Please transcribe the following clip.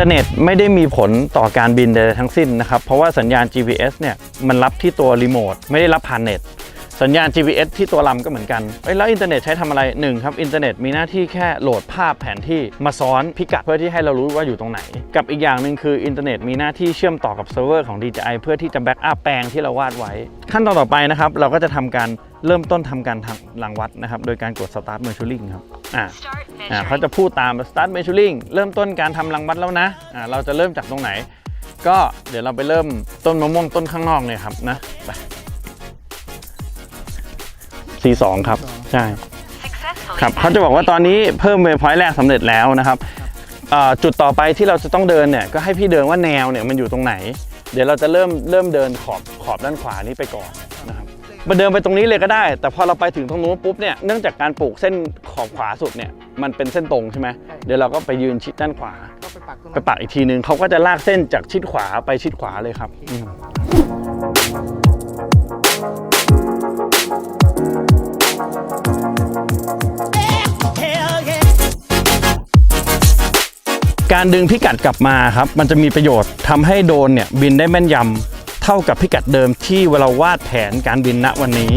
เทอร์เน็ตไม่ได้มีผลต่อการบินใดทั้งสิ้นนะครับ เพราะว่าสัญญาณ GPS เนี่ยมันรับที่ตัวรีโมทไม่ได้รับผ่านเน็ต สัญญาณ GPS ที่ตัวลำก็เหมือนกันเอ้แล้วอินเทอร์เน็ตใช้ทำอะไรหนึ่งครับอินเทอร์เน็ตมีหน้าที่แค่โหลดภาพแผนที่มาซ้อนพิกัดเพื่อที่ให้เรารู้ว่าอยู่ตรงไหน กับอีกอย่างหนึ่งคืออินเทอร์เน็ตมีหน้าที่เชื่อมต่อกับเซิร์ฟเวอร์ของ DJI เพื่อที่จะแบ็กอัพแปลงที่เราวาดไว้ ขั้นตอนต่อไปนะครับเราก็จะทำการเริ่มต้นทำการทำรังวัดนะครับโดยการกด start measuring ครับ อ่า Start อ่า measuring. เขาจะพูดตาม start measuring เริ่มต้นการทำรังวัดแล้วนะอ่าเราจะเริ่มจากตรงไหน ก็เดี๋ยวเราไปเริ่มต้นมะม่วงต้นข้างนอกเนี่ยครับนะไป C2 ครับใช่ Successfully ครับเขาจะบอกว่าตอนนี้เพิ่มเวพอยต์แรกสำเร็จแล้วนะครับเอ่อจุดต่อไปที่เราจะต้องเดินเนี่ยก็ให้พี่เดินว่าแนวเนี่ยมันอยู่ตรงไหน เดี๋ยวเราจะเริ่มเริ่มเดินขอบขอบด้านขวานี้ไปก่อนนะครับ มาเดินไปตรงนี้เลยก็ได้ แต่พอเราไปถึงตรงนู้นปุ๊บเนี่ยเนื่องจากการปลูกเส้นขอบขวาสุดเนี่ยมันเป็นเส้นตรงใช่ไหมเดี๋ยวเราก็ไปยืนชิดด้านขวา ก็ไปปักตรงไปปักอีกทีนึงเขาก็จะลากเส้นจากชิดขวาไปชิดขวาเลยครับอืมการดึงพิกัดกลับมาครับ มันจะมีประโยชน์ทำให้โดรนเนี่ยบินได้แม่นยำ เท่ากับพิกัดเดิมที่เราวาดแผนการบินณวันนี้